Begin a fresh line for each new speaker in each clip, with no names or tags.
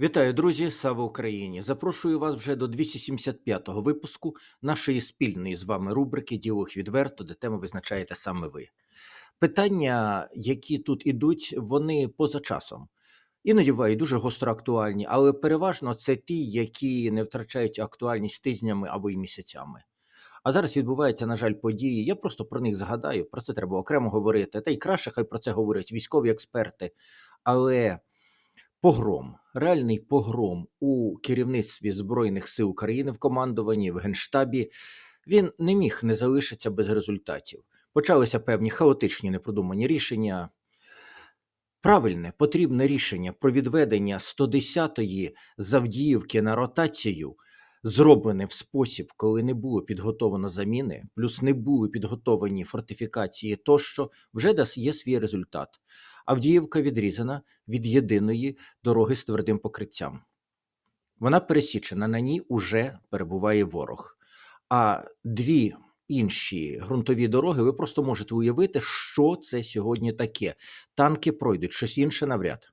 Вітаю, друзі! Слава Україні! Запрошую вас вже до 275-го випуску нашої спільної з вами рубрики Діалог відверто, де тему визначаєте саме ви. Питання, які тут ідуть, вони поза часом. Іноді бувають дуже гостро актуальні, але переважно це ті, які не втрачають актуальність тижнями або й місяцями. А зараз відбуваються, на жаль, події. Я просто про них згадаю. Про це треба окремо говорити. Та й краще, хай про це говорять військові експерти. Але погром, реальний погром у керівництві Збройних сил України в командуванні, в Генштабі, він не міг не залишитися без результатів. Почалися певні хаотичні непродумані рішення. Правильне, потрібне рішення про відведення 110-ї Завдіївки на ротацію, зроблене в спосіб, коли не було підготовлено заміни, плюс не були підготовані фортифікації тощо, вже є свій результат. Авдіївка відрізана від єдиної дороги з твердим покриттям. Вона пересічена, на ній уже перебуває ворог. А дві інші ґрунтові дороги ви просто можете уявити, що це сьогодні таке. Танки пройдуть, щось інше навряд.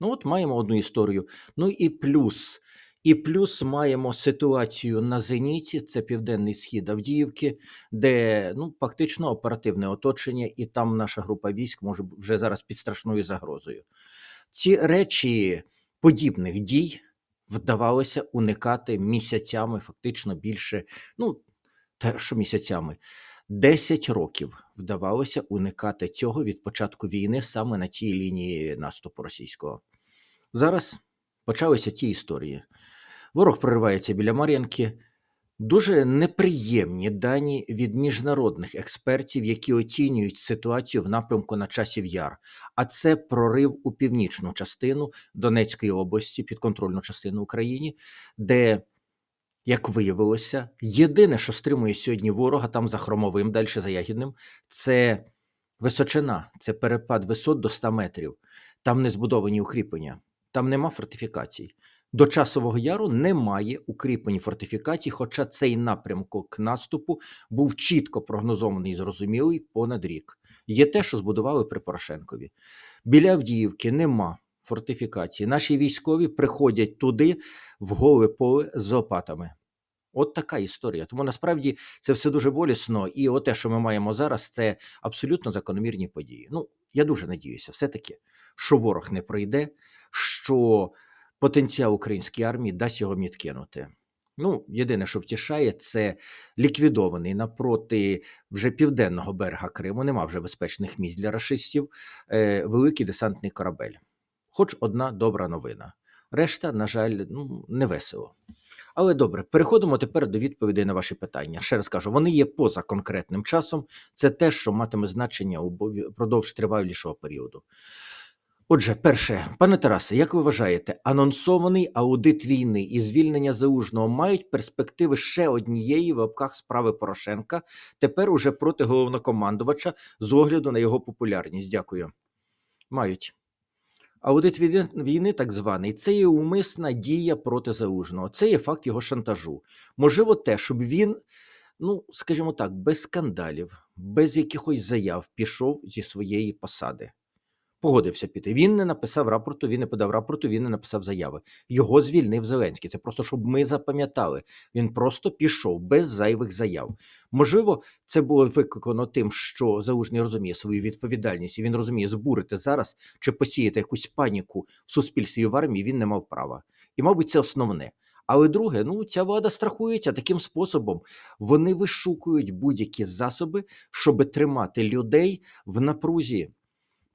Ну, от маємо одну історію. Ну і плюс. І плюс маємо ситуацію на зеніті, це південний схід Авдіївки, де ну фактично оперативне оточення, і там наша група військ може вже зараз під страшною загрозою. Ці речі подібних дій вдавалося уникати місяцями, фактично більше, ну та що місяцями. 10 років вдавалося уникати цього від початку війни саме на тій лінії наступу російського. Зараз почалися ті історії. Ворог проривається біля Мар'янки. Дуже неприємні дані від міжнародних експертів, які оцінюють ситуацію в напрямку на часів яр. А це прорив у північну частину Донецької області, підконтрольну частину України, де, як виявилося, єдине, що стримує сьогодні ворога там за хромовим, далі за ягідним, це височина, це перепад висот до 100 метрів. Там не збудовані укріплення, там нема фортифікацій. До часового яру немає укріплень фортифікацій, хоча цей напрямок наступу був чітко прогнозований і зрозумілий понад рік. Є те, що збудували при Порошенкові. Біля Авдіївки нема фортифікації. Наші військові приходять туди в голе поле з лопатами. От така історія. Тому насправді це все дуже болісно, і те, що ми маємо зараз, це абсолютно закономірні події. Ну, я дуже надіюся, все-таки, що ворог не пройде, що потенціал української армії дасть його відкинути. Ну, єдине, що втішає, це ліквідований напроти вже південного берега Криму. Нема вже безпечних місць для рашистів. Е, великий десантний корабель. Хоч одна добра новина. Решта, на жаль, ну не весело. Але добре, переходимо тепер до відповідей на ваші питання. Ще раз кажу, вони є поза конкретним часом. Це те, що матиме значення упродовж тривалішого періоду. Отже, перше, пане Тарасе, як ви вважаєте, анонсований аудит війни і звільнення залужного мають перспективи ще однієї в лапках справи Порошенка, тепер уже проти головнокомандувача з огляду на його популярність? Дякую. Мають. Аудит війни, так званий, це є умисна дія проти залужного. Це є факт його шантажу. Можливо, те, щоб він, ну скажімо так, без скандалів, без якихось заяв пішов зі своєї посади. Погодився піти. Він не написав рапорту, він не подав рапорту, він не написав заяви. Його звільнив Зеленський. Це просто щоб ми запам'ятали. Він просто пішов без зайвих заяв. Можливо, це було викликано тим, що Залужний розуміє свою відповідальність, і він розуміє, збурити зараз чи посіяти якусь паніку в суспільстві і в армії. Він не мав права. І, мабуть, це основне. Але друге, ну ця влада страхується таким способом. Вони вишукують будь-які засоби, щоб тримати людей в напрузі.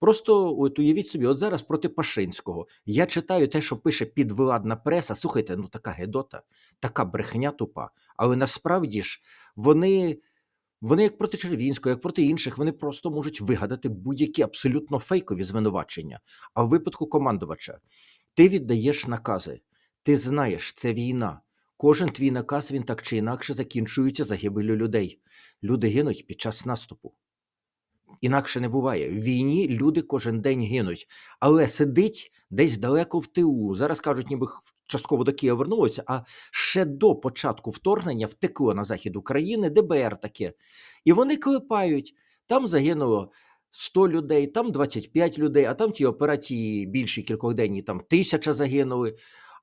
Просто от уявіть собі, от зараз проти Пашинського. Я читаю те, що пише підвладна преса. Слухайте, ну така гедота, така брехня тупа. Але насправді ж вони, вони як проти Червінського, як проти інших, вони просто можуть вигадати будь-які абсолютно фейкові звинувачення. А в випадку командувача ти віддаєш накази, ти знаєш, це війна. Кожен твій наказ він так чи інакше закінчується загибелю людей. Люди гинуть під час наступу. Інакше не буває. В війні люди кожен день гинуть, але сидить десь далеко в тилу. Зараз кажуть, ніби частково до Києва вернулося, а ще до початку вторгнення втекло на захід України ДБР таке. І вони клепають. Там загинуло 100 людей, там 25 людей, а там ті операції більші кількоденні, там тисяча загинули.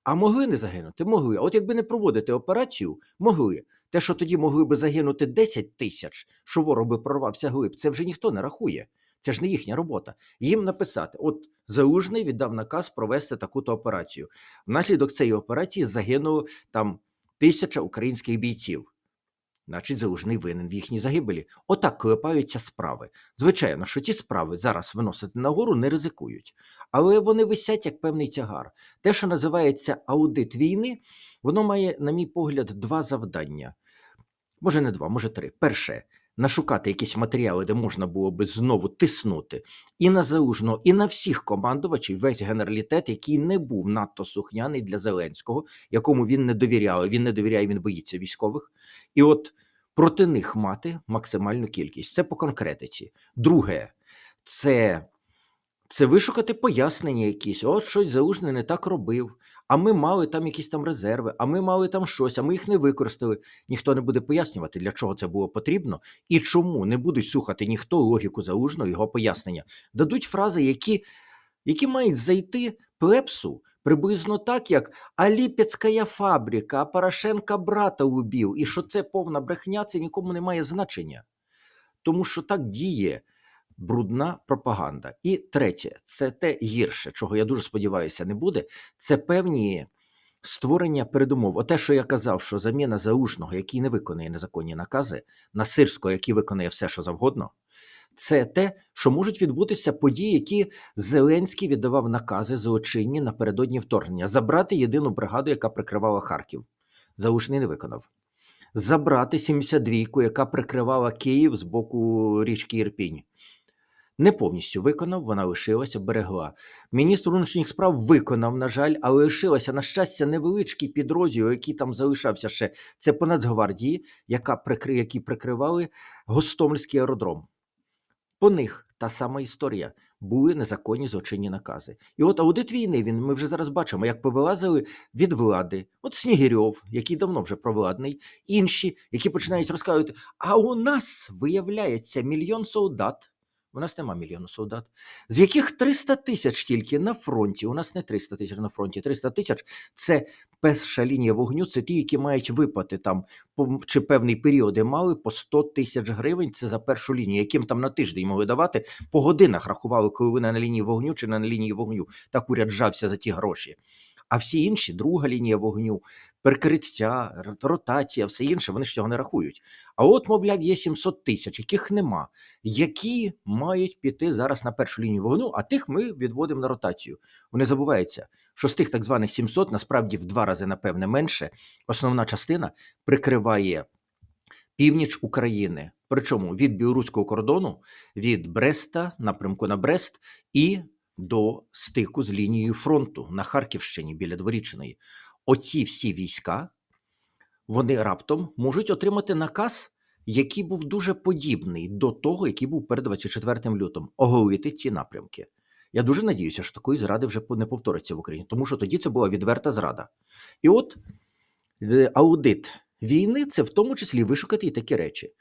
А могли не загинути? Могли. А от якби не проводити операцію, могли. Те, що тоді могли би загинути 10 тисяч, що ворог би прорвався глиб, це вже ніхто не рахує. Це ж не їхня робота. Їм написати: от Залужний віддав наказ провести таку-то операцію. Внаслідок цієї операції загинуло там тисяча українських бійців. Значить, Залужний винен в їхній загибелі. Отак клепаються справи. Звичайно, що ті справи зараз виносити нагору не ризикують, але вони висять як певний тягар. Те, що називається аудит війни, воно має, на мій погляд, два завдання. Може, не два, може три. Перше нашукати якісь матеріали, де можна було би знову тиснути і на залужного, і на всіх командувачів, весь генералітет, який не був надто сухняний для Зеленського, якому він не довіряв. Він не довіряє, він боїться військових. І от проти них мати максимальну кількість. Це по конкретиці. Друге, це. Це вишукати пояснення якісь, от щось залужний не так робив, а ми мали там якісь там резерви, а ми мали там щось, а ми їх не використали. Ніхто не буде пояснювати, для чого це було потрібно і чому не будуть слухати ніхто логіку залужного, його пояснення. Дадуть фрази, які, які мають зайти плепсу приблизно так, як «А Ліпецька фабрика, а Порошенка брата убив, і що це повна брехня, це нікому не має значення. Тому що так діє брудна пропаганда. І третє, це те гірше, чого я дуже сподіваюся, не буде. Це певні створення передумов. Оте, що я казав, що заміна заушного, який не виконує незаконні накази, на сирського, який виконує все, що завгодно. Це те, що можуть відбутися події, які Зеленський віддавав накази злочинні напередодні вторгнення, забрати єдину бригаду, яка прикривала Харків. Заушний не виконав. Забрати 72-ку, яка прикривала Київ з боку річки Ірпінь не повністю виконав, вона лишилася, берегла. Міністр внутрішніх справ виконав, на жаль, але лишилася, на щастя, невеличкий підрозділ, який там залишався ще. Це по Нацгвардії, яка прикри... які прикривали Гостомельський аеродром. По них та сама історія. Були незаконні злочинні накази. І от аудит війни він ми вже зараз бачимо, як повилазили від влади. От Снігирьов, який давно вже провладний, інші, які починають розказувати: а у нас виявляється мільйон солдат. У нас нема мільйону солдат, з яких 300 тисяч тільки на фронті. У нас не 300 тисяч на фронті. 300 тисяч це перша лінія вогню. Це ті, які мають виплати там чи певний періоди мали по 100 тисяч гривень. Це за першу лінію, яким там на тиждень могли давати по годинах рахували, коли ви на лінії вогню чи на лінії вогню. Так уряд жався за ті гроші. А всі інші, друга лінія вогню, перекриття, ротація, все інше, вони ж цього не рахують. А от, мовляв, є 700 тисяч, яких нема, які мають піти зараз на першу лінію вогню, а тих ми відводимо на ротацію. Вони забуваються, що з тих так званих 700 насправді в два рази, напевне, менше. Основна частина прикриває північ України. Причому від білоруського кордону, від Бреста, напрямку на Брест і до стику з лінією фронту на Харківщині біля Дворічної. Оці всі війська вони раптом можуть отримати наказ, який був дуже подібний до того, який був перед 24 лютом, оголити ці напрямки. Я дуже надіюся, що такої зради вже не повториться в Україні, тому що тоді це була відверта зрада. І от е, аудит війни це в тому числі вишукати і такі речі.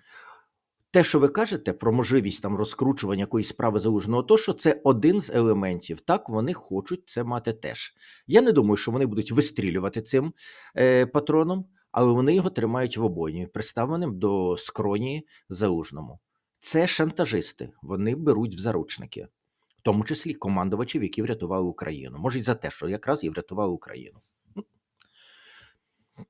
Те, що ви кажете про можливість там розкручування якоїсь справи залужного, то це один з елементів. Так вони хочуть це мати теж. Я не думаю, що вони будуть вистрілювати цим е, патроном, але вони його тримають в обойні, приставленим до скроні залужному. Це шантажисти, вони беруть в заручники, в тому числі командувачів, які врятували Україну. Може, й за те, що якраз і врятували Україну.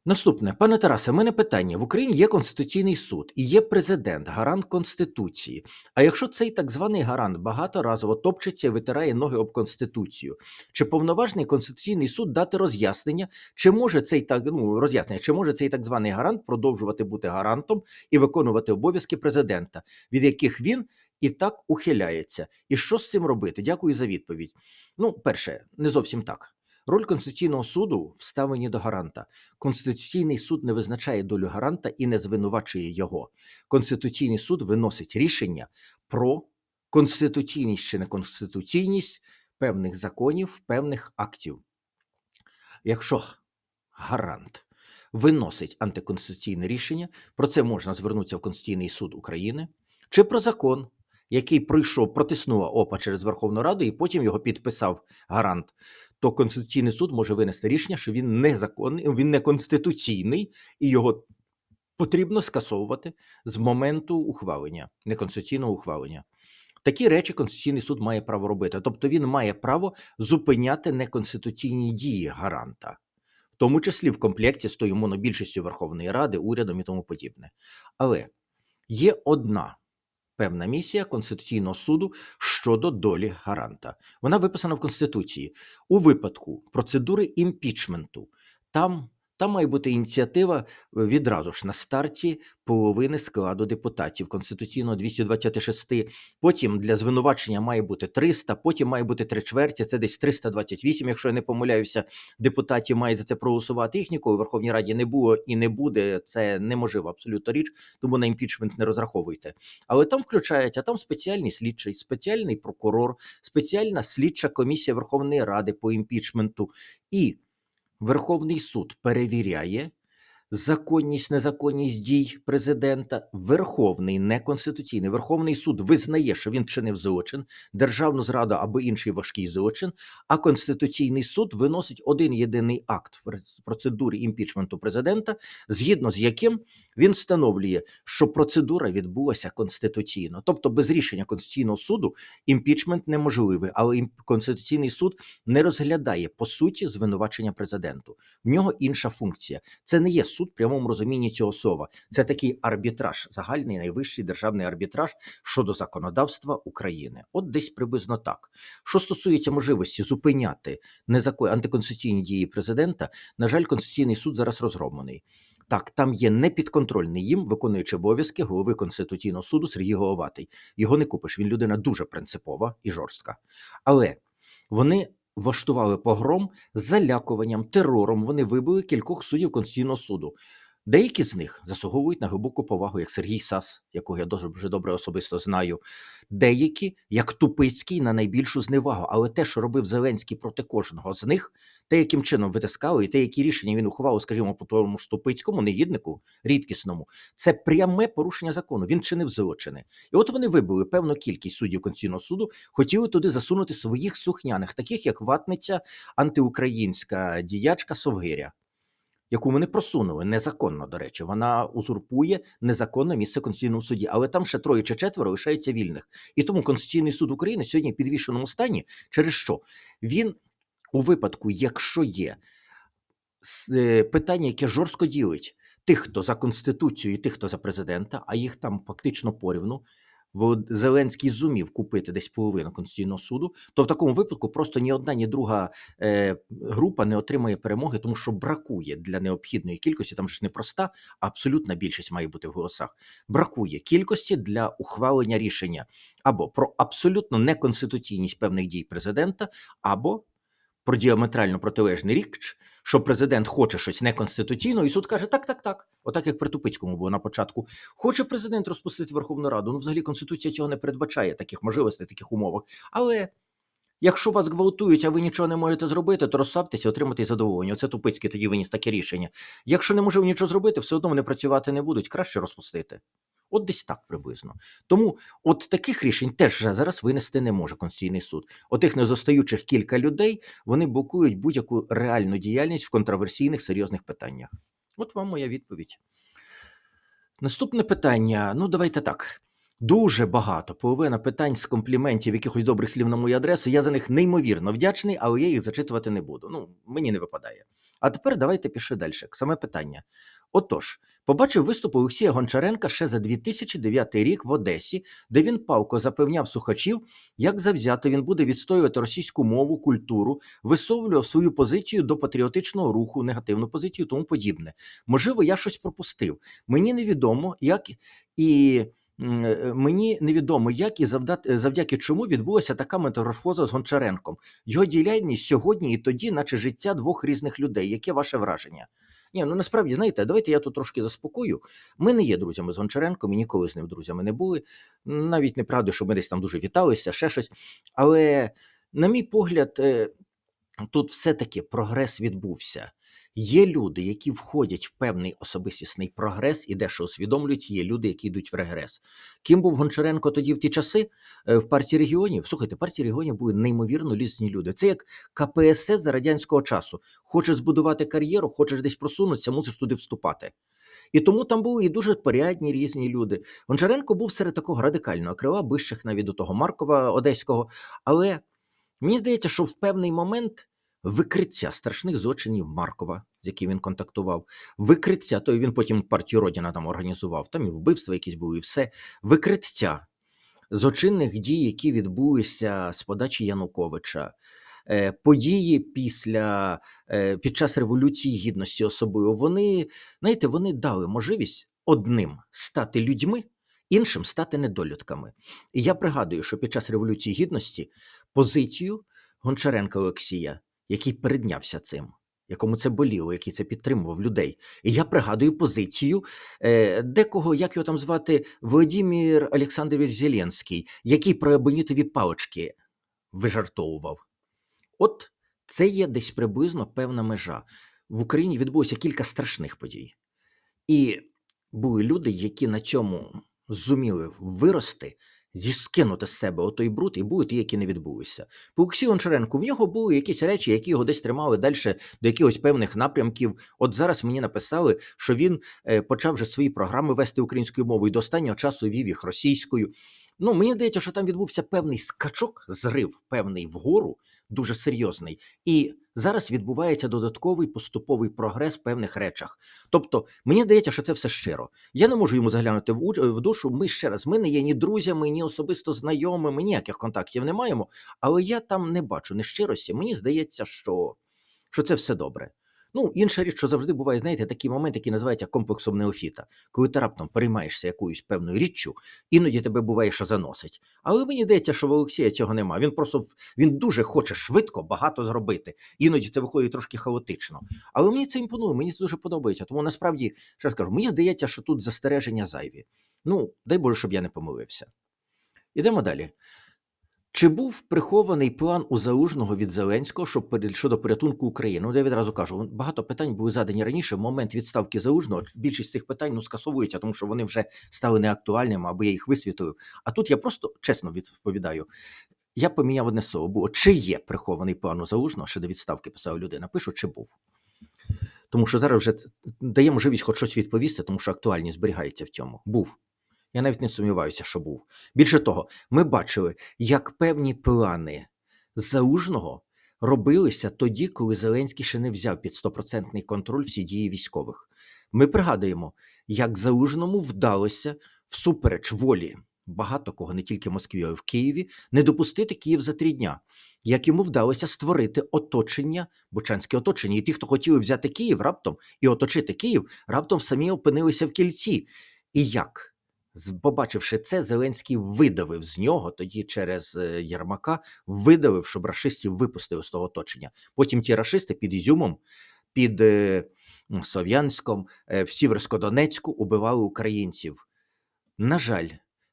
Наступне, пане Тарасе, в мене питання: в Україні є Конституційний суд і є президент, гарант Конституції. А якщо цей так званий гарант багаторазово топчеться і витирає ноги об Конституцію, чи повноважний Конституційний суд дати роз'яснення, чи може цей так ну роз'яснення, чи може цей так званий гарант продовжувати бути гарантом і виконувати обов'язки президента, від яких він і так ухиляється? І що з цим робити? Дякую за відповідь. Ну, перше, не зовсім так. Роль Конституційного суду в ставленні до гаранта. Конституційний суд не визначає долю гаранта і не звинувачує його. Конституційний суд виносить рішення про конституційність чи неконституційність певних законів, певних актів. Якщо гарант виносить антиконституційне рішення, про це можна звернутися в Конституційний суд України чи про закон, який пройшов, протиснув ОПА через Верховну Раду, і потім його підписав гарант, то Конституційний суд може винести рішення, що він незаконний, він неконституційний, і його потрібно скасовувати з моменту ухвалення, неконституційного ухвалення. Такі речі Конституційний суд має право робити. Тобто він має право зупиняти неконституційні дії гаранта, в тому числі в комплекті з тою монобільшістю Верховної Ради, урядом і тому подібне. Але є одна певна місія Конституційного суду щодо долі гаранта. Вона виписана в Конституції у випадку процедури імпічменту. Там там має бути ініціатива відразу ж на старті половини складу депутатів конституційного 226. Потім для звинувачення має бути 300, потім має бути три чверті, це десь 328, якщо я не помиляюся, депутатів мають за це проголосувати. Їх ніколи в Верховній Раді не було і не буде. Це неможливо абсолютно річ, тому на імпічмент не розраховуйте. Але там включається там спеціальний слідчий, спеціальний прокурор, спеціальна слідча комісія Верховної Ради по імпічменту і. Верховний суд перевіряє законність, незаконність дій президента. Верховний неконституційний Верховний суд визнає, що він чинив злочин, державну зраду або інший важкий злочин. А Конституційний суд виносить один єдиний акт в процедурі імпічменту президента, згідно з яким він встановлює, що процедура відбулася конституційно, тобто без рішення Конституційного суду імпічмент неможливий, але Конституційний суд не розглядає по суті звинувачення президенту. В нього інша функція. Це не є суд в прямому розумінні цього слова. Це такий арбітраж, загальний найвищий державний арбітраж щодо законодавства України. От десь приблизно так. Що стосується можливості зупиняти незаконні антиконституційні дії президента, на жаль, Конституційний суд зараз розгромлений. Так, там є непідконтрольний їм, виконуючи обов'язки голови Конституційного суду Сергій Головатий. Його не купиш. Він людина дуже принципова і жорстка. Але вони влаштували погром залякуванням, терором. Вони вибили кількох суддів Конституційного суду. Деякі з них заслуговують на глибоку повагу, як Сергій Сас, якого я дуже добре особисто знаю. Деякі, як Тупицький, на найбільшу зневагу. Але те, що робив Зеленський проти кожного з них, те, яким чином витискали, і те, які рішення він ухвалив, скажімо, по тому ж Тупицькому, негіднику, рідкісному, це пряме порушення закону. Він чинив злочини. І от вони вибили певну кількість суддів Конституційного суду, хотіли туди засунути своїх сухняних, таких як ватниця антиукраїнська діячка Совгиря яку вони просунули незаконно, до речі, вона узурпує незаконне місце Конституційному суді, але там ще троє чи четверо лишається вільних. І тому Конституційний суд України сьогодні в підвішеному стані, через що він у випадку, якщо є е, питання, яке жорстко ділить тих, хто за конституцію, і тих, хто за президента, а їх там фактично порівну. Зеленський зумів купити десь половину Конституційного суду, то в такому випадку просто ні одна, ні друга е, група не отримає перемоги, тому що бракує для необхідної кількості. Там ж не проста, а абсолютна більшість має бути в голосах. Бракує кількості для ухвалення рішення або про абсолютно неконституційність певних дій президента, або про діаметрально протилежний річ, що президент хоче щось неконституційно, і суд каже: так, так, так. Отак, як при Тупицькому було на початку. Хоче президент розпустити Верховну Раду. Ну, взагалі, Конституція цього не передбачає таких можливостей, таких умовах. Але якщо вас гвалтують, а ви нічого не можете зробити, то розсаптеся, отримати задоволення. Оце Тупицький тоді виніс таке рішення. Якщо не може нічого зробити, все одно вони працювати не будуть. Краще розпустити. От десь так приблизно. Тому от таких рішень теж зараз винести не може Конституційний суд. Отих незостаючих кілька людей вони блокують будь-яку реальну діяльність в контроверсійних серйозних питаннях. От вам моя відповідь. Наступне питання. Ну, давайте так. Дуже багато половина питань з компліментів, якихось добрих слів на мою адресу. Я за них неймовірно вдячний, але я їх зачитувати не буду. Ну, мені не випадає. А тепер давайте пішли далі. Саме питання. Отож, побачив виступ Олексія Гончаренка ще за 2009 рік в Одесі, де він палко запевняв слухачів, як завзято він буде відстоювати російську мову, культуру, висовлював свою позицію до патріотичного руху, негативну позицію, тому подібне. Можливо, я щось пропустив. Мені невідомо, як і. Е, мені невідомо, як і завдати, завдяки чому відбулася така метаморфоза з Гончаренком. Його діяльність сьогодні і тоді, наче життя двох різних людей. Яке ваше враження? Ні, ну насправді знаєте, давайте я тут трошки заспокою. Ми не є друзями з Гончаренком і ніколи з ним друзями не були. Навіть неправда, що ми десь там дуже віталися, ще щось. Але, на мій погляд, е, тут все-таки прогрес відбувся. Є люди, які входять в певний особистісний прогрес і дещо усвідомлюють, є люди, які йдуть в регрес. Ким був Гончаренко тоді в ті часи е, в партії регіонів? Слухайте, партії регіонів були неймовірно лісні люди. Це як КПСС за радянського часу. Хочеш збудувати кар'єру, хочеш десь просунутися, мусиш туди вступати. І тому там були і дуже порядні різні люди. Гончаренко був серед такого радикального крила, ближчих навіть до того Маркова Одеського. Але мені здається, що в певний момент викриття страшних злочинів Маркова, з яким він контактував, викриття, то він потім партію Родіна там організував, там і вбивства якісь були, і все. Викриття злочинних дій, які відбулися з подачі Януковича. е, Події після е, під час революції гідності особливо вони знаєте, вони дали можливість одним стати людьми, іншим стати недолюдками. І я пригадую, що під час революції гідності позицію Гончаренка Олексія, який переднявся цим, якому це боліло, який це підтримував людей. І я пригадую позицію е, декого, як його там звати, Володимир Олександрович Зеленський, який про ебонітові палички вижартовував. От це є десь приблизно певна межа. В Україні відбулося кілька страшних подій. І були люди, які на цьому зуміли вирости, зіскинути з себе отой бруд, і були ті, які не відбулися. По Олексію Гончаренку в нього були якісь речі, які його десь тримали далі до якихось певних напрямків. От зараз мені написали, що він е, почав вже свої програми вести українською мовою, до останнього часу вів їх російською. Ну, мені здається, що там відбувся певний скачок, зрив певний вгору, дуже серйозний. І зараз відбувається додатковий поступовий прогрес в певних речах. Тобто, мені здається, що це все щиро. Я не можу йому заглянути в, душу. Ми ще раз, ми не є ні друзями, ні особисто знайомими, ніяких контактів не маємо. Але я там не бачу нещирості. Мені здається, що, що це все добре. Ну, інша річ, що завжди буває, знаєте, такий момент, який називається комплексом неофіта, коли ти раптом переймаєшся якоюсь певною річчю, іноді тебе буває, що заносить. Але мені здається, що в Олексія цього нема. Він просто він дуже хоче швидко багато зробити. Іноді це виходить трошки хаотично. Але мені це імпонує, мені це дуже подобається. Тому насправді, ще раз кажу, мені здається, що тут застереження зайві. Ну, дай Боже, щоб я не помилився. Ідемо далі. Чи був прихований план у Залужного від Зеленського щоб щодо порятунку України? Ну, я відразу кажу, багато питань були задані раніше. В момент відставки Залужного більшість цих питань ну, скасовуються, тому що вони вже стали неактуальними, або я їх висвітлив. А тут я просто чесно відповідаю. Я поміняв одне слово. Було чи є прихований план у Залужного щодо відставки, писав людина. Пишу, чи був. Тому що зараз вже дає можливість хоч щось відповісти, тому що актуальність зберігається в цьому. Був. Я навіть не сумніваюся, що був. Більше того, ми бачили, як певні плани Залужного робилися тоді, коли Зеленський ще не взяв під стопроцентний контроль всі дії військових. Ми пригадуємо, як Залужному вдалося всупереч волі багато кого, не тільки в Москві, а й в Києві, не допустити Київ за три дня. Як йому вдалося створити оточення, бучанське оточення, і ті, хто хотіли взяти Київ раптом і оточити Київ, раптом самі опинилися в кільці. І як? Побачивши це, Зеленський видавив з нього тоді через е, Єрмака, видавив, щоб рашистів випустили з того оточення. Потім ті рашисти під Ізюмом, під е, Слов'янськом, е, в Сіверсько-Донецьку убивали українців. На жаль,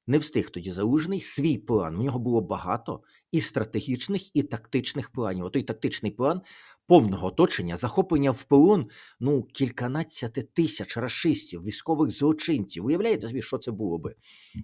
не встиг тоді залужний свій план. У нього було багато і стратегічних, і тактичних планів. Отой тактичний план повного оточення, захоплення в полон ну, кільканадцяти тисяч рашистів, військових злочинців. Уявляєте собі, що це було би?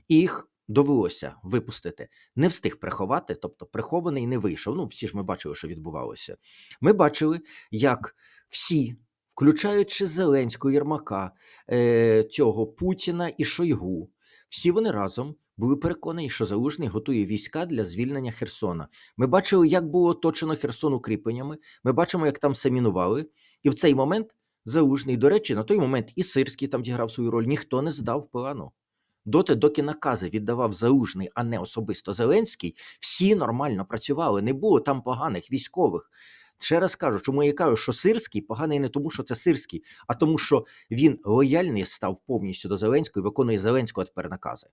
І їх довелося випустити. Не встиг приховати, тобто прихований не вийшов. Ну, всі ж ми бачили, що відбувалося. Ми бачили, як всі, включаючи Зеленського, Єрмака, е, цього Путіна і Шойгу, всі вони разом були переконані, що Залужний готує війська для звільнення Херсона. Ми бачили, як було оточено Херсон укріпленнями. Ми бачимо, як там самінували. І в цей момент Залужний, до речі, на той момент і Сирський там зіграв свою роль, ніхто не здав плану. Доти, доки накази віддавав Залужний, а не особисто Зеленський, всі нормально працювали, не було там поганих військових. Ще раз кажу, чому я кажу, що Сирський поганий не тому, що це Сирський, а тому, що він лояльний став повністю до Зеленського і виконує Зеленського тепер накази.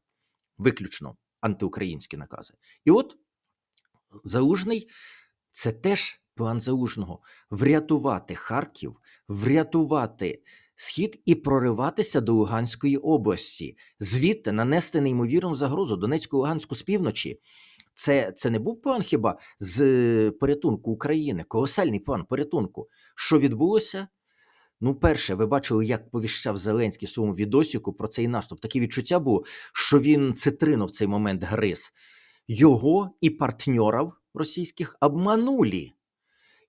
Виключно антиукраїнські накази. І от Залужний це теж план Залужного врятувати Харків, врятувати схід і прориватися до Луганської області, звідти нанести неймовірну загрозу Донецьку Луганську з півночі. Це, це не був план хіба з порятунку України, колосальний план порятунку. Що відбулося? Ну, перше, ви бачили, як повіщав Зеленський в своєму відосіку про цей наступ. Таке відчуття було, що він цитрину в цей момент гриз. Його і партньорів російських обманули.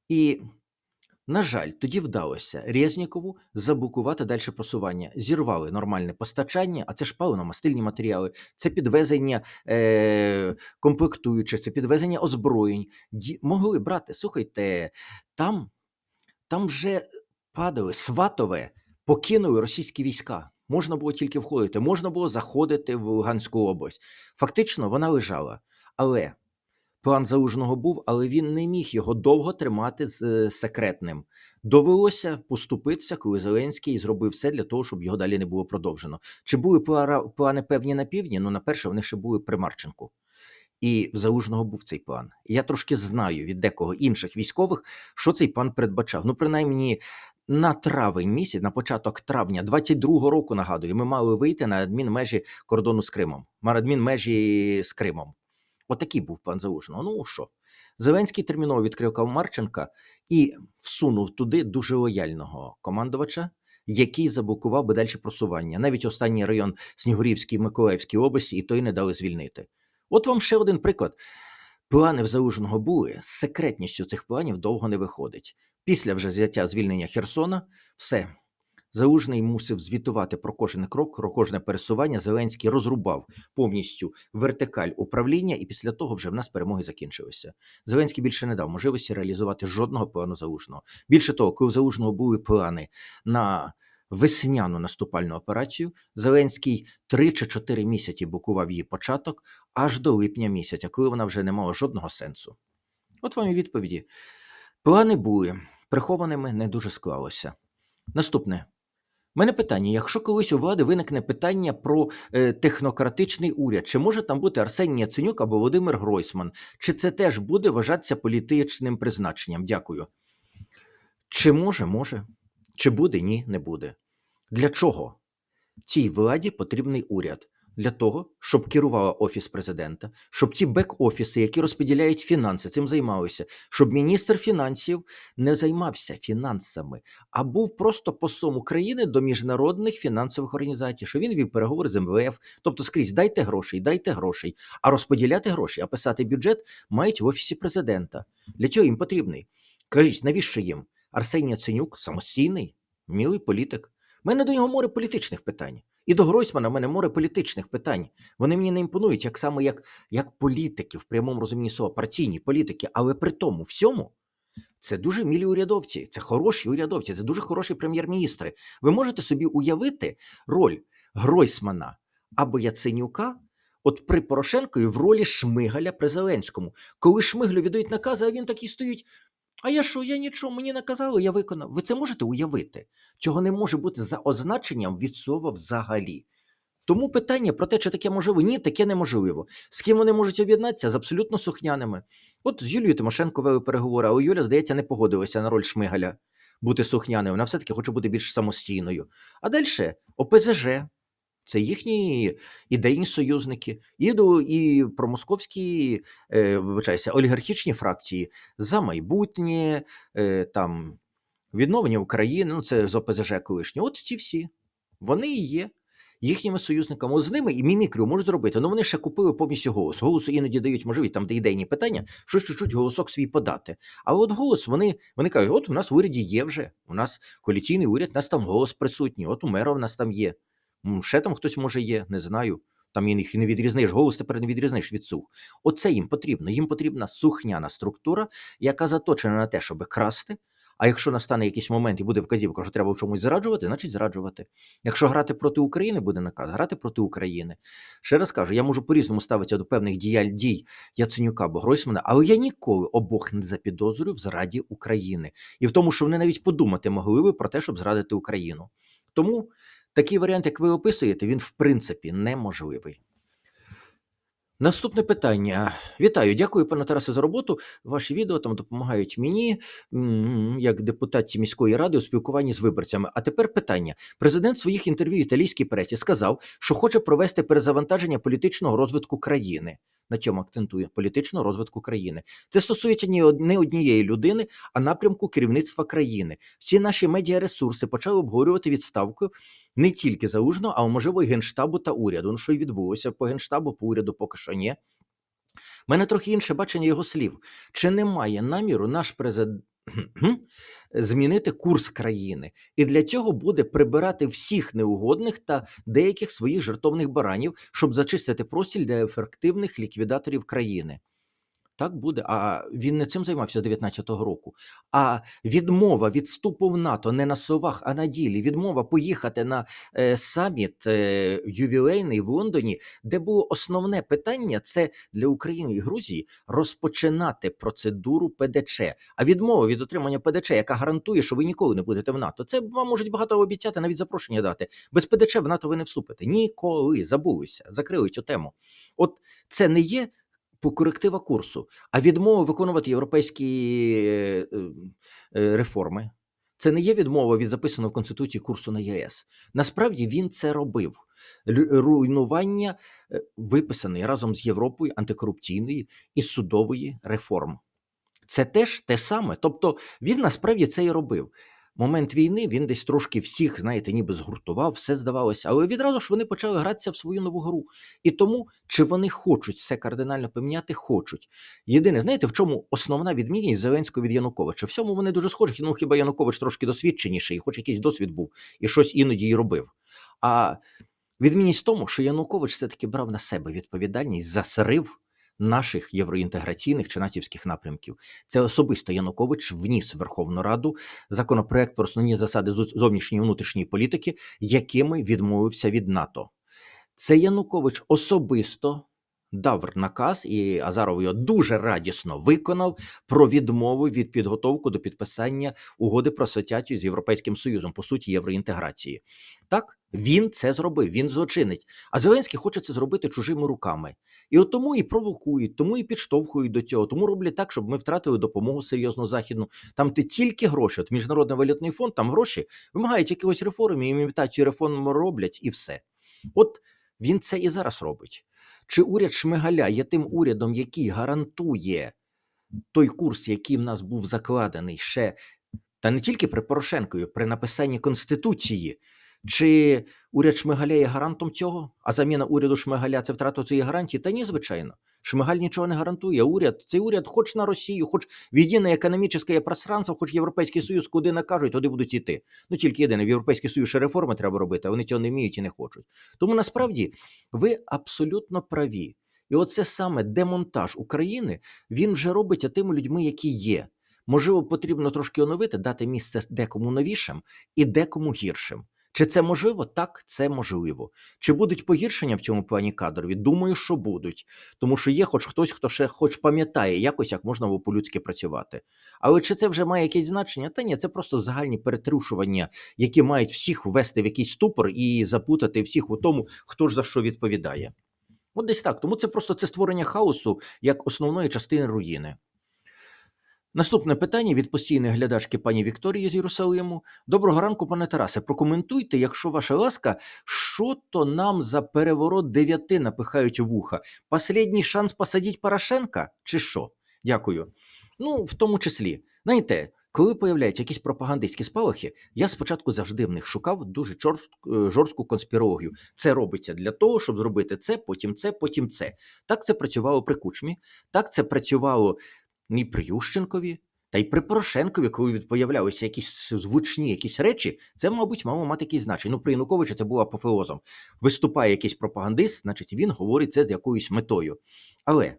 І, на жаль, тоді вдалося Резнікову заблокувати далі просування. Зірвали нормальне постачання, а це ж паливно-мастильні матеріали, це підвезення е- комплектуючих, це підвезення озброєнь. Ді- могли брати, слухайте, там, там вже падали Сватове, покинули російські війська. Можна було тільки входити, можна було заходити в Луганську область. Фактично, вона лежала. Але план залужного був, але він не міг його довго тримати з е, секретним. Довелося поступитися, коли Зеленський зробив все для того, щоб його далі не було продовжено. Чи були плани певні на півдні? Ну, на перше, вони ще були при Марченку. І в Залужного був цей план. Я трошки знаю від декого інших військових, що цей план передбачав. Ну, принаймні, на травень місяць, на початок травня 22-го року, нагадую, ми мали вийти на адмінмежі кордону з Кримом, на адмінмежі з Кримом. Отакий був план Залужного. Ну що? Зеленський терміново відкрив Марченка і всунув туди дуже лояльного командувача, який заблокував би далі просування. Навіть останній район Снігурівській Миколаївській області, і той не дали звільнити. От вам ще один приклад. Плани в Залужного були, з секретністю цих планів довго не виходить. Після вже взяття звільнення Херсона, все. Залужний мусив звітувати про кожен крок, про кожне пересування. Зеленський розрубав повністю вертикаль управління, і після того вже в нас перемоги закінчилися. Зеленський більше не дав можливості реалізувати жодного плану залужного. Більше того, коли в залужного були плани на весняну наступальну операцію, Зеленський три чи чотири місяці блокував її початок аж до липня місяця, коли вона вже не мала жодного сенсу. От вам і відповіді. Плани були, прихованими не дуже склалося. Наступне. Мене питання: якщо колись у влади виникне питання про е, технократичний уряд, чи може там бути Арсеній Яценюк або Володимир Гройсман? Чи це теж буде вважатися політичним призначенням? Дякую. Чи може, може. Чи буде? Ні, не буде. Для чого? Цій владі потрібний уряд. Для того, щоб керувала офіс президента, щоб ці бек-офіси, які розподіляють фінанси, цим займалися, щоб міністр фінансів не займався фінансами, а був просто послом України до міжнародних фінансових організацій, що він вів переговори з МВФ, тобто скрізь дайте грошей, дайте грошей, а розподіляти гроші, а писати бюджет мають в офісі президента. Для чого їм потрібний? Кажіть, навіщо їм? Арсеній Яценюк самостійний, мілий політик. У мене до нього море політичних питань. І до Гройсмана в мене море політичних питань. Вони мені не імпонують, як саме як, як політики в прямому розумінні слова, партійні політики, але при тому всьому це дуже мілі урядовці, це хороші урядовці, це дуже хороші прем'єр-міністри. Ви можете собі уявити роль Гройсмана або Яценюка. От при Порошенкові в ролі Шмигаля при Зеленському. Коли Шмигалю віддають накази, а він такий стоїть. А я що, я нічого, мені наказали, я виконав. Ви це можете уявити? Цього не може бути за означенням від взагалі. Тому питання про те, чи таке можливо, ні, таке неможливо. З ким вони можуть об'єднатися з абсолютно сухняними. От з Юлією Тимошенко вели переговори, а Юля, здається, не погодилася на роль Шмигаля бути сухняною. Вона все-таки хоче бути більш самостійною. А далі ОПЗЖ. Це їхні ідейні союзники, і до і промосковські, е, вибачайся, олігархічні фракції за майбутнє, е, там відновлення України, ну це з ОПЗЖ колишні. От ці всі. Вони і є їхніми союзниками. От з ними і мімікрю можуть зробити. Ну вони ще купили повністю голос. Голосу іноді дають можливість там, де ідейні питання, щось чуть-чуть голосок свій подати. А от голос вони, вони кажуть: от у нас в уряді є вже. У нас коаліційний уряд, у нас там голос присутній, от у мера в нас там є. Ще там хтось може є, не знаю. Там їх не відрізниш, голос тепер не відрізниш від сух. Оце їм потрібно. Їм потрібна сухняна структура, яка заточена на те, щоб красти. А якщо настане якийсь момент і буде вказівка, що треба в чомусь зраджувати, значить зраджувати. Якщо грати проти України, буде наказ, грати проти України. Ще раз кажу, я можу по-різному ставитися до певних діяль дій Яценюка або Гройсмана, але я ніколи обох не запідозрюю в зраді України і в тому, що вони навіть подумати могли би про те, щоб зрадити Україну. Тому такий варіант, як ви описуєте, він в принципі неможливий. Наступне питання. Вітаю, дякую, пане Тарасе, за роботу. Ваші відео там допомагають мені, як депутатці міської ради у спілкуванні з виборцями. А тепер питання. Президент в своїх інтерв'ю італійській пресі сказав, що хоче провести перезавантаження політичного розвитку країни. На цьому акцентує політичного розвитку країни. Це стосується не однієї людини, а напрямку керівництва країни. Всі наші медіаресурси почали обговорювати відставку не тільки залужного, а можливо і генштабу та уряду. Ну що й відбулося по генштабу, по уряду поки що ні. Мене трохи інше бачення його слів. Чи немає наміру наш президент змінити курс країни, і для цього буде прибирати всіх неугодних та деяких своїх жертовних баранів, щоб зачистити простіль для ефективних ліквідаторів країни. Так буде. А він не цим займався з 19-го року. А відмова від вступу в НАТО не на словах, а на ділі. Відмова поїхати на е, саміт е, ювілейний в Лондоні, де було основне питання це для України і Грузії розпочинати процедуру ПДЧ. А відмова від отримання ПДЧ, яка гарантує, що ви ніколи не будете в НАТО, це вам можуть багато обіцяти, навіть запрошення дати. Без ПДЧ в НАТО ви не вступите. Ніколи забулися, закрили цю тему. От це не є коректива курсу, а відмова виконувати європейські е, е, реформи. Це не є відмова від записаного в Конституції курсу на ЄС. Насправді він це робив. Руйнування е, виписаної разом з Європою антикорупційної і судової реформ. Це теж те саме. Тобто він насправді це і робив. Момент війни він десь трошки всіх, знаєте, ніби згуртував, все здавалося, але відразу ж вони почали гратися в свою нову гру. І тому, чи вони хочуть все кардинально поміняти, хочуть. Єдине, знаєте, в чому основна відмінність Зеленського від Януковича? В всьому вони дуже схожі. Ну хіба Янукович трошки досвідченіший, хоч якийсь досвід був, і щось іноді й робив. А відмінність в тому, що Янукович все-таки брав на себе відповідальність за срив наших євроінтеграційних чи натівських напрямків. Це особисто Янукович вніс в Верховну Раду законопроект про основні засади зовнішньої внутрішньої політики, якими відмовився від НАТО. Це Янукович особисто дав наказ, і Азаров його дуже радісно виконав про відмову від підготовки до підписання угоди про асоціацію з Європейським Союзом, по суті, євроінтеграції. Так, він це зробив, він злочинить. А Зеленський хоче це зробити чужими руками. І от тому і провокують, тому і підштовхують до цього, тому роблять так, щоб ми втратили допомогу серйозну західну. Там ти тільки гроші, от Міжнародний валютний фонд, там гроші вимагають якихось реформ, і імітацію реформ роблять, і все. От він це і зараз робить. Чи уряд Шмигаля є тим урядом, який гарантує той курс, який в нас був закладений ще, та не тільки при Порошенкові, при написанні Конституції, чи уряд Шмигаля є гарантом цього? А заміна уряду Шмигаля це втрата цієї гарантії? Та ні, звичайно. Шмигаль нічого не гарантує. Уряд, цей уряд, хоч на Росію, хоч в єдине економічне пространство, хоч Європейський Союз, куди накажуть, туди будуть йти. Ну тільки єдине, в Європейський Союз ще реформи треба робити, а вони цього не вміють і не хочуть. Тому насправді ви абсолютно праві. І оце саме демонтаж України він вже робить тими людьми, які є. Можливо, потрібно трошки оновити, дати місце декому новішим і декому гіршим. Чи це можливо? Так, це можливо. Чи будуть погіршення в цьому плані кадрові? Думаю, що будуть. Тому що є хоч хтось, хто ще хоч пам'ятає якось, як можна було по-людськи працювати. Але чи це вже має якесь значення? Та ні, це просто загальні перетрушування, які мають всіх ввести в якийсь ступор і запутати всіх у тому, хто ж за що відповідає. От десь так. Тому це просто це створення хаосу як основної частини руїни. Наступне питання від постійної глядачки пані Вікторії з Єрусалиму. Доброго ранку, пане Тарасе. Прокоментуйте, якщо ваша ласка, що то нам за переворот дев'яти напихають вуха? Последній шанс посадіть Порошенка? Чи що? Дякую. Ну, в тому числі, знаєте, коли появляються якісь пропагандистські спалахи, я спочатку завжди в них шукав дуже е, жорстку конспірологію. Це робиться для того, щоб зробити це, потім це, потім це. Так це працювало при Кучмі, так це працювало і при Ющенкові, та й при Порошенкові, коли появлялися якісь звучні якісь речі, це, мабуть, мало мати якісь значення. Ну, при Януковича це було апофеозом. Виступає якийсь пропагандист, значить він говорить це з якоюсь метою. Але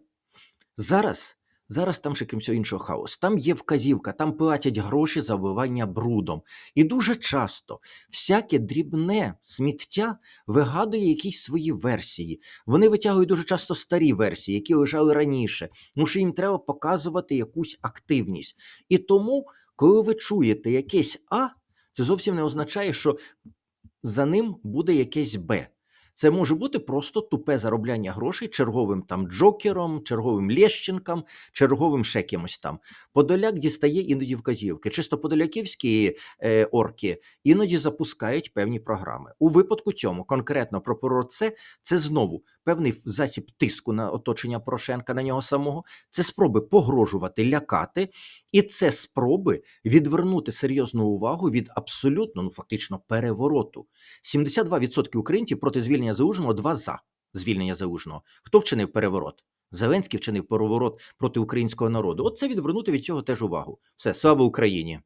зараз. Зараз там ще всього іншого хаос. Там є вказівка, там платять гроші за вбивання брудом. І дуже часто всяке дрібне сміття вигадує якісь свої версії. Вони витягують дуже часто старі версії, які лежали раніше, тому що їм треба показувати якусь активність. І тому, коли ви чуєте якесь А, це зовсім не означає, що за ним буде якесь Б. Це може бути просто тупе заробляння грошей черговим там Джокером, черговим Лєщенком, черговим ще кимось там. Подоляк дістає іноді вказівки. Чисто подоляківські е, орки іноді запускають певні програми. У випадку цьому конкретно про це, це знову певний засіб тиску на оточення Порошенка на нього самого. Це спроби погрожувати, лякати, і це спроби відвернути серйозну увагу від абсолютно, ну фактично, перевороту. 72% українців проти звільнення Залужного, два за звільнення Залужного. Хто вчинив переворот? Зеленський вчинив переворот проти українського народу. От це відвернути від цього теж увагу. Все, слава Україні!